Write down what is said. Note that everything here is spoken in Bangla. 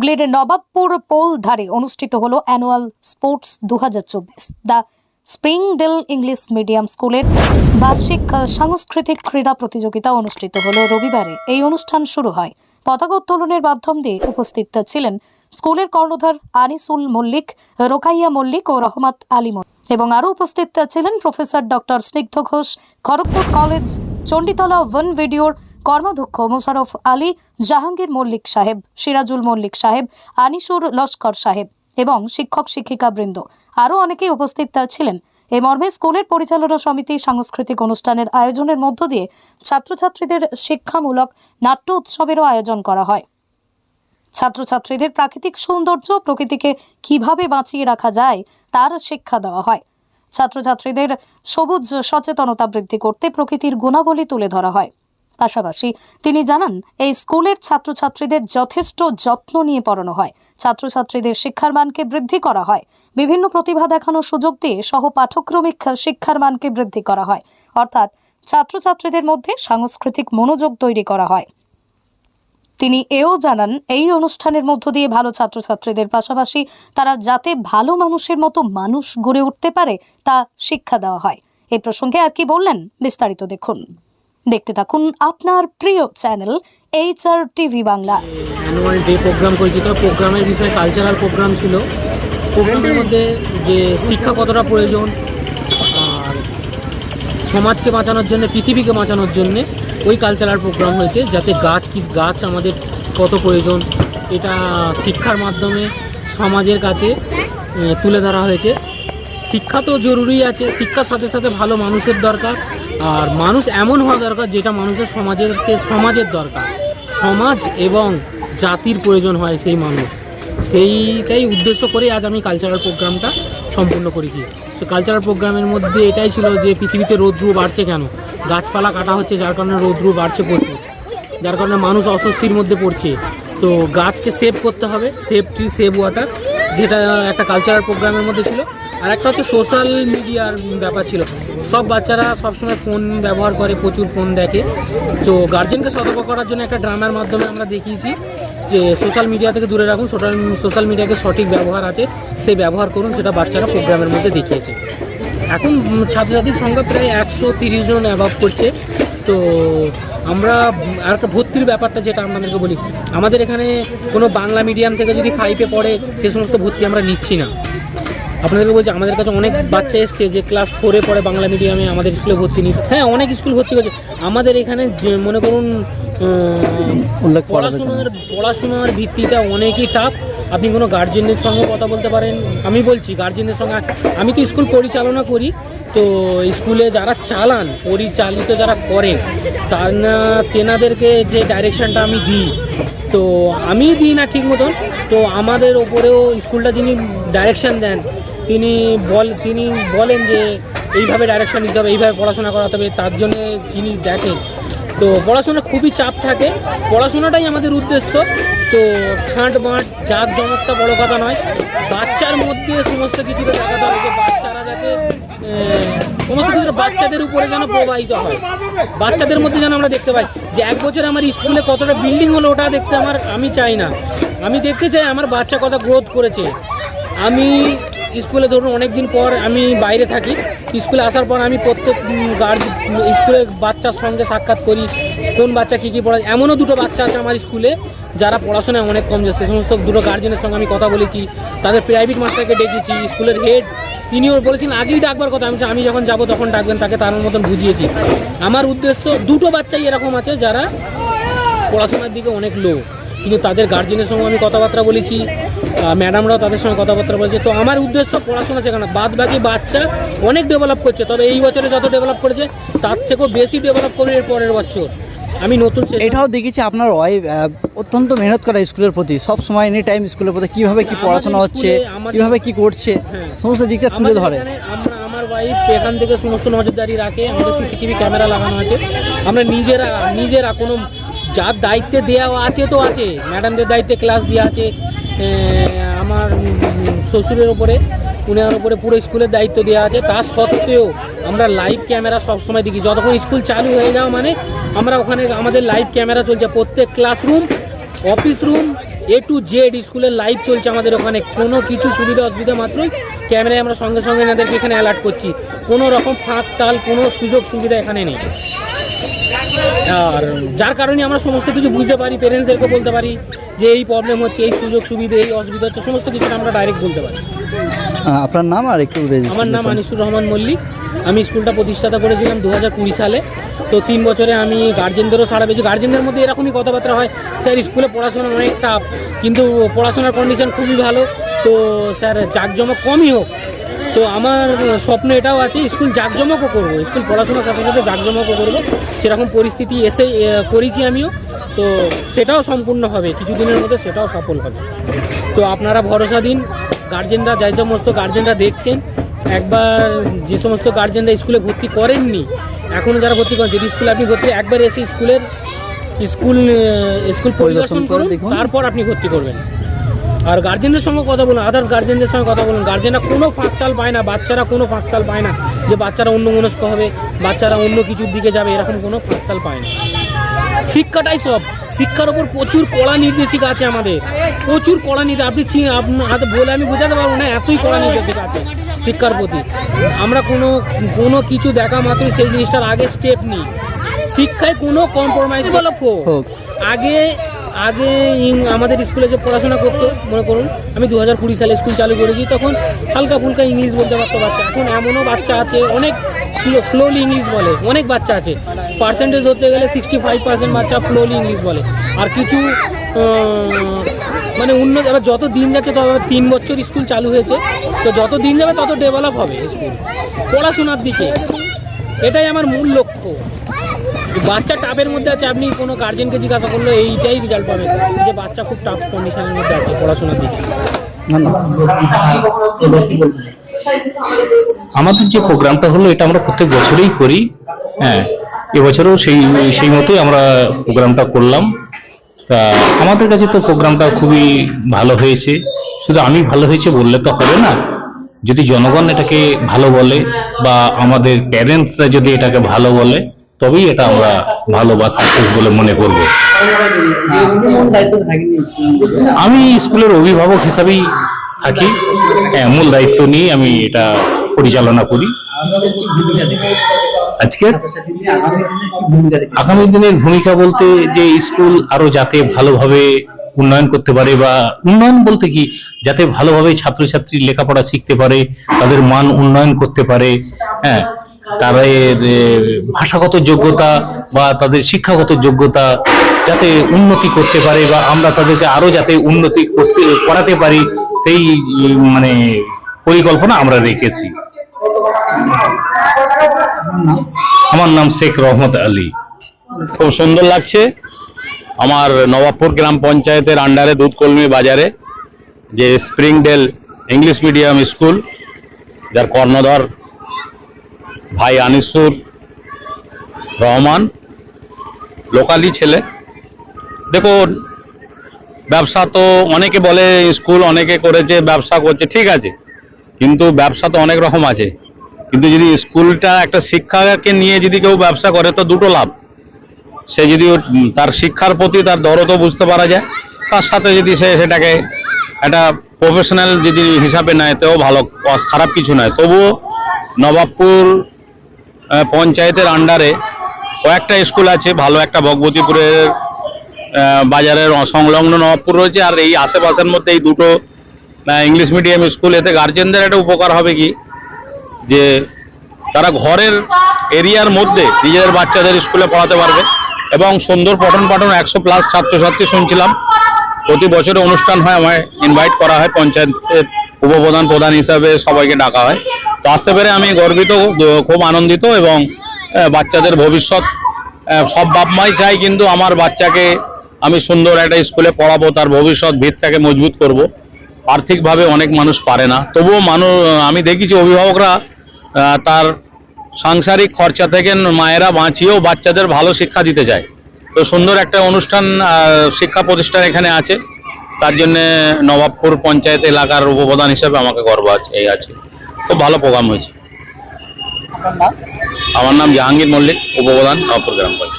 হুগলির নবাবপুর পোল ধারে অনুষ্ঠিত হলো অ্যানুয়াল স্পোর্টস দু the spring dale English medium স্কুলের বার্ষিক সাংস্কৃতিক ক্রীড়া প্রতিযোগিতা অনুষ্ঠিত হলো রবিবারে। এই অনুষ্ঠান শুরু হয়। পতাকা উত্তোলনের মাধ্যম দিয়ে উপস্থিত ছিলেন স্কুলের কর্ণধার আনিসুল মল্লিক, রোকাইয়া মল্লিক ও রহমত আলী এবং আরও উপস্থিত ছিলেন professor doctor Snigdha Ghosh, Kharagpur college, Chanditala one ভিডিওর কর্মাধ্যক্ষ মোশারফ আলী, জাহাঙ্গীর মল্লিক সাহেব, সিরাজুল মল্লিক সাহেব, আনিসুর লস্কর সাহেব এবং শিক্ষক শিক্ষিকা বৃন্দ। আরও অনেকেই উপস্থিত ছিলেন। এ মর্মে স্কুলের পরিচালনা সমিতি সাংস্কৃতিক অনুষ্ঠানের আয়োজনের মধ্য দিয়ে ছাত্রছাত্রীদের শিক্ষামূলক নাট্য উৎসবেরও আয়োজন করা হয়। ছাত্রছাত্রীদের প্রাকৃতিক সৌন্দর্য প্রকৃতিকে কীভাবে বাঁচিয়ে রাখা যায় তার শিক্ষা দেওয়া হয়। ছাত্রছাত্রীদের সবুজ সচেতনতা বৃদ্ধি করতে প্রকৃতির গুণাবলী তুলে ধরা হয়। পাশাপাশি তিনি জানান, এই স্কুলের ছাত্রছাত্রীদের যথেষ্ট যত্ন নিয়ে পড়ানো হয়। ছাত্রছাত্রীদের শিক্ষার মানকে বৃদ্ধি করা হয়। বিভিন্ন প্রতিভা দেখানোর সুযোগ দিয়ে সহ পাঠ্যক্রমিক শিক্ষার মানকে বৃদ্ধি করা হয়। অর্থাৎ ছাত্রছাত্রীদের মধ্যে সাংস্কৃতিক মনোযোগ তৈরি করা হয়। তিনি এও জানান, এই অনুষ্ঠানের মধ্য দিয়ে ভালো ছাত্রছাত্রীদের পাশাপাশি তারা যাতে ভালো মানুষের মতো মানুষ গড়ে উঠতে পারে, তা শিক্ষা দেওয়া হয়। এ প্রসঙ্গে আর কি বললেন, বিস্তারিত দেখুন। দেখতে থাকুন আপনার প্রিয় channel H R TV Bangla. Annual day program পরিচিত প্রোগ্রামের বিষয়ে কালচারাল প্রোগ্রাম ছিল। প্রোগ্রামের মধ্যে যে শিক্ষা কতটা প্রয়োজন আর সমাজকে বাঁচানোর জন্য পৃথিবীকে বাঁচানোর জন্য ওই কালচারাল প্রোগ্রাম হয়েছে যাতে গাছ কি গাছ আমাদের কত প্রয়োজন এটা শিক্ষার মাধ্যমে সমাজের কাছে তুলে ধরা হয়েছে। শিক্ষা তো জরুরি আছে, শিক্ষার সাথে সাথে ভালো মানুষের দরকার, আর মানুষ এমন হওয়া দরকার যেটা মানুষের সমাজের সমাজের দরকার। সমাজ এবং জাতির প্রয়োজন হয় সেই মানুষ। সেইটাই উদ্দেশ্য করে আজ আমি কালচারাল প্রোগ্রামটা সম্পূর্ণ করেছি। সে কালচারাল প্রোগ্রামের মধ্যে এটাই ছিল যে পৃথিবীতে রৌদ্র বাড়ছে কেন? গাছপালা কাটা হচ্ছে, যার কারণে রৌদ্র বাড়ছে প্রচুর। যার কারণে মানুষ অস্বস্তির মধ্যে পড়ছে। তো গাছকে সেভ করতে হবে সেভ ট্রি সেভ ওয়াটার যেটা একটা কালচারাল প্রোগ্রামের মধ্যে ছিল। আর একটা হচ্ছে সোশ্যাল মিডিয়ার ব্যাপার ছিল। সব বাচ্চারা সবসময় ফোন ব্যবহার করে, প্রচুর ফোন দেখে। তো গার্জেনকে সতর্ক করার জন্য একটা ড্রামার মাধ্যমে আমরা দেখিয়েছি যে সোশ্যাল মিডিয়া থেকে দূরে রাখুন সোশ্যাল সোশ্যাল মিডিয়াকে সঠিক ব্যবহার আছে, সেই ব্যবহার করুন, সেটা বাচ্চারা প্রোগ্রামের মধ্যে দেখিয়েছে। এখন ছাত্রছাত্রীর সংখ্যা প্রায় একশো তিরিশ জন অ্যাভাব করছে। তো আমরা আর একটা ভর্তির ব্যাপারটা যেটা আপনাদেরকে বলি, আমাদের এখানে কোনো বাংলা মিডিয়াম থেকে যদি ফাইভে পড়ে, সে সমস্ত ভর্তি আমরা নিচ্ছি না। আপনাদেরকে বলছি আমাদের কাছে অনেক বাচ্চা এসছে যে ক্লাস ফোরে পড়ে বাংলা মিডিয়ামে আমাদের স্কুলে ভর্তি নিতে। হ্যাঁ অনেক স্কুল ভর্তি হয়েছে। আমাদের এখানে যে মনে করুন। পড়াশোনার পড়াশোনার ভিত্তিটা অনেকই টাফ আপনি কোনো গার্জেনের সঙ্গে কথা বলতে পারেন। আমি বলছি গার্জেনের সঙ্গে আমি তো স্কুল পরিচালনা করি তো স্কুলে যারা চালান পরিচালিত যারা করেন তার না তেনাদেরকে যে ডাইরেকশনটা আমি দিই তো আমি দিই না ঠিক মতন তো আমাদের ওপরেও স্কুলটা যিনি ডাইরেকশান দেন তিনি বল, তিনি বলেন যে এইভাবে ডাইরেকশন দিতে হবে, এইভাবে পড়াশোনা করাতে হবে, তার জন্য যিনি দেখেন। তো পড়াশোনা খুবই চাপ থাকে। পড়াশোনাটাই আমাদের উদ্দেশ্য। তো ঠাঁট বাঁট জাত জমকটা বড় কথা নয়। বাচ্চার মধ্যে সমস্ত কিছুটা দেখাতে হবে যে বাচ্চারা যাতে সমস্ত কিছু বাচ্চাদের উপরে যেন প্রবাহিত হয়। বাচ্চাদের মধ্যে যেন আমরা দেখতে পাই যে এক বছর আমার স্কুলে কতটা বিল্ডিং হলো, ওটা দেখতে আমার, আমি চাই না। আমি দেখতে চাই আমার বাচ্চা কত গ্রোথ করেছে। আমি স্কুলে ধরুন অনেক দিন পর আমি বাইরে থাকি। স্কুলে আসার পর আমি প্রত্যেক গার্ড স্কুলের বাচ্চার সঙ্গে সাক্ষাৎ করি, কোন বাচ্চা কী কী পড়ায় এমনও দুটো বাচ্চা আছে আমার স্কুলে যারা পড়াশোনায় অনেক কম যায় সে সমস্ত দুটো গার্জেনের সঙ্গে আমি কথা বলেছি, তাদের প্রাইভেট মাস্টারকে ডেকেছি, স্কুলের হেড তিনিও বলেছেন, আগেই ডাকবার কথা। আমি আমি যখন যাব তখন ডাকবেন, তাকে তার মতন বুঝিয়েছি। আমার উদ্দেশ্য দুটো বাচ্চাই এরকম আছে যারা পড়াশোনার দিকে অনেক লো কিন্তু তাদের গার্জেনের সঙ্গে আমি কথাবার্তা বলেছি ম্যাডামরাও তাদের সঙ্গে কথাবার্তা বলেছে। তো আমার উদ্দেশ্য পড়াশোনা শেখানো। বাদ বাকি বাচ্চা অনেক ডেভেলপ করছে তবে এই বছরে যত ডেভেলপ করেছে তার থেকেও বেশি ডেভেলপ করবে এর পরের বছর। আমি নতুন এটাও দেখেছি আপনার ওয়াইফ অত্যন্ত মেহনত করা স্কুলের প্রতি। সব সময় এনি টাইম স্কুলের প্রতি কীভাবে কি পড়াশোনা হচ্ছে কীভাবে কি করছে হ্যাঁ। সমস্ত দিকটা তুলে ধরে। আমরা আমার ওয়াইফ এখান থেকে সমস্ত নজরদারি রাখে আমাদের সিসিটিভি ক্যামেরা লাগানো আছে। আমরা নিজেরা নিজেরা কোনো যার দায়িত্বে দেওয়া আছে তো আছে, ম্যাডামদের দায়িত্বে ক্লাস দেওয়া আছে আমার শ্বশুরের ওপরে উনার ওপরে পুরো স্কুলের দায়িত্ব দেওয়া আছে, তা সত্ত্বেও আমরা লাইভ ক্যামেরা সবসময় দেখি। যতক্ষণ স্কুল চালু হয়ে যাওয়া মানে আমরা ওখানে আমাদের লাইভ ক্যামেরা চলছে, প্রত্যেক classroom office room A to Z স্কুলের লাইভ চলছে আমাদের ওখানে। কোনো কিছু সুবিধা অসুবিধা মাত্রই ক্যামেরায় আমরা সঙ্গে সঙ্গে এনাদেরকে এখানে অ্যালার্ট করছি। কোনো রকম ফাঁক তাল, কোনো সুযোগ সুবিধা এখানে নেই। আর যার কারণে আমরা সমস্ত কিছু বুঝতে পারি পেরেন্টসদেরকে বলতে পারি যে এই প্রবলেম হচ্ছে এই সুযোগ সুবিধা এই অসুবিধা হচ্ছে সমস্ত কিছু আমরা ডাইরেক্ট বলতে পারি। আপনার নাম আর একটু আমার নাম আনিসুর রহমান মল্লিক। আমি স্কুলটা প্রতিষ্ঠাতা করেছিলাম দু হাজার কুড়ি সালে। তো তিন বছরে আমি গার্জেনদেরও সারা পেয়েছি। গার্জেনদের মধ্যে এরকমই কথাবার্তা হয় স্যার স্কুলে পড়াশোনা অনেক টাফ কিন্তু পড়াশোনার কন্ডিশন খুবই ভালো তো স্যার জাঁকজমক কমই হোক। তো আমার স্বপ্ন এটাও আছে স্কুল জাঁকজমকও করব। স্কুল পড়াশোনার সাথে সাথে জাঁকজমকও করব। সেরকম পরিস্থিতি এসে করেছি আমিও। তো সেটাও সম্পূর্ণ হবে কিছুদিনের মধ্যে সেটাও সফল হবে। তো আপনারা ভরসা দিন গার্জেনরা যাই সমস্ত গার্জেনরা দেখছেন একবার যে সমস্ত গার্জেনরা স্কুলে ভর্তি করেননি এখনও যারা ভর্তি করেন যদি স্কুলে আপনি ভর্তি একবার এসে স্কুলের স্কুল স্কুল পরিদর্শন পরিদর্শন করুন তারপর আপনি ভর্তি করবেন। আর গার্জেনদের সঙ্গে কথা বলুন আদার্স গার্জেনদের সঙ্গে কথা বলুন। গার্জেনরা কোনো ফাঁকতাল পায় না বাচ্চারা কোনো ফাঁকতাল পায় না যে বাচ্চারা অন্য মনস্ক হবে বাচ্চারা অন্য কিছুর দিকে যাবে এরকম কোনো ফাঁকতাল পায় না। শিক্ষাটাই সব। শিক্ষার ওপর প্রচুর কড়া নির্দেশিকা আছে আমাদের। প্রচুর কড়া নির্দেশ আপনি হাতে বলে আমি বোঝাতে পারব না এতই কড়া নির্দেশিকা আছে শিক্ষার প্রতি। আমরা কোনো কোনো কিছু দেখা মাত্রই সেই জিনিসটার আগে স্টেপ নিই। শিক্ষায় কোনো কম্প্রোমাইজ বলো হোক। আগে আগে আমাদের স্কুলে যে পড়াশোনা করতো, মনে করুন, আমি দু হাজার কুড়ি সালে স্কুল চালু করেছি, তখন হালকা ফুলকা ইংলিশ বলতে পারতো বাচ্চা। এখন এমনও বাচ্চা আছে, অনেক ফ্লোলি ইংলিশ বলে, অনেক বাচ্চা আছে। পার্সেন্টেজ ধরতে গেলে সিক্সটি ফাইভ পার্সেন্ট বাচ্চা ফ্লোলি ইংলিশ বলে। আর কিছু মানে উন্নত এবার যত দিন যাচ্ছে তত তিন বছর স্কুল চালু হয়েছে, তো যত দিন যাবে, তত ডেভেলপ হবে স্কুল। পড়াশোনার দিকে। এটাই আমার মূল লক্ষ্য। বাচ্চা টাফের মধ্যে আছে, আপনি কোনো গার্জেনকে জিজ্ঞাসা করলে এইটাই রেজাল্ট পাবেন যে বাচ্চা খুব টাফ কন্ডিশনের মধ্যে আছে পড়াশোনার দিকে। আমাদের যে প্রোগ্রামটা হলো, এটা আমরা প্রত্যেক বছরেই করি। হ্যাঁ এবছরও সেই সেই মতোই আমরা প্রোগ্রামটা করলাম। তা আমাদের কাছে তো প্রোগ্রামটা খুবই ভালো হয়েছে। শুধু আমি ভালো হয়েছে বললে তো হবে না। যদি জনগণ এটাকে ভালো বলে বা আমাদের প্যারেন্টসরা যদি এটাকে ভালো বলে তবেই এটা আমরা ভালো বা সাকসেস বলে মনে করব। আমি স্কুলের অভিভাবক হিসাবেই থাকি। হ্যাঁ মূল দায়িত্ব নিয়ে আমি এটা পরিচালনা করি। আজকে আগামী দিনের ভূমিকা বলতে যে স্কুল আরও যাতে ভালোভাবে উন্নয়ন করতে পারে বা উন্নয়ন বলতে কি, যাতে ভালোভাবে ছাত্রছাত্রী লেখাপড়া শিখতে পারে, তাদের মান উন্নয়ন করতে পারে হ্যাঁ তাদের ভাষাগত যোগ্যতা বা তাদের শিক্ষাগত যোগ্যতা যাতে উন্নতি করতে পারে বা আমরা তাদেরকে আরও যাতে উন্নতি করতে, করাতে পারি, সেই মানে পরিকল্পনা আমরা রেখেছি। আমার নাম শেখ রহমত আলী। খুব সুন্দর লাগছে। আমার নবাবপুর গ্রাম পঞ্চায়েতের আন্ডারে দুধকলমি বাজারে, যে স্প্রিংডেল ইংলিশ মিডিয়াম স্কুল, যার কর্ণধর ভাই আনিসুর রহমান, লোকালি ছেলে। দেখুন, ব্যবসা তো অনেকে বলে স্কুল অনেকে করেছে, ব্যবসা করছে, ঠিক আছে। কিন্তু ব্যবসা তো অনেক রকম আছে। কিন্তু যদি স্কুলটা একটা শিক্ষাকে নিয়ে যদি কেউ ব্যবসা করে, তো দুটো লাভ। সে যদি তার শিক্ষার প্রতি তার দরদও বুঝতে পারা যায়, তার সাথে যদি সে সেটাকে একটা প্রফেশনাল যদি হিসাবে নেয় তেও ভালো, খারাপ কিছু নয়। তবুও নবাবপুর পঞ্চায়েতের আন্ডারে কয়েকটা স্কুল আছে, ভালো একটা ভগবতীপুরের বাজারের সংলগ্ন নবাবপুর রয়েছে, আর এই আশেপাশের মধ্যে এই দুটো ইংলিশ মিডিয়াম স্কুল এতে গার্জেনদের একটা উপকার হবে কি? যে তারা ঘরের এরিয়ার মধ্যে নিজেদের বাচ্চাদের স্কুলে পড়াতে পারবে, এবং সুন্দর পঠন পাঠন একশো প্লাস ছাত্রছাত্রী শুনছিলাম। প্রতি বছরে অনুষ্ঠান হয়, আমায় ইনভাইট করা হয়, পঞ্চায়েতের উপপ্রধান প্রধান হিসাবে সবাইকে ডাকা হয়। তো আসতে পেরে আমি গর্বিত খুব আনন্দিত এবং বাচ্চাদের ভবিষ্যৎ সব বাপ মাই চাই কিন্তু আমার বাচ্চাকে আমি সুন্দর একটা স্কুলে পড়াবো, তার ভবিষ্যৎ ভিতটাকে মজবুত করব। আর্থিকভাবে অনেক মানুষ পারে না। তবুও মানুষ আমি দেখেছি অভিভাবকরা তার সাংসারিক খরচা থেকে মায়েরা বাঁচিয়েও বাচ্চাদের ভালো শিক্ষা দিতে চায়। তো সুন্দর একটা অনুষ্ঠান শিক্ষা প্রতিষ্ঠান এখানে আছে। তার জন্য নবাবপুর পঞ্চায়েত এলাকার উপপ্রধান হিসেবে আমাকে গর্ব আছে, এই আছে। খুব ভালো প্রোগ্রাম হয়েছে। আমার নাম জাহাঙ্গীর মল্লিক উপপ্রধান নবাবপুর গ্রাম পঞ্চায়েত।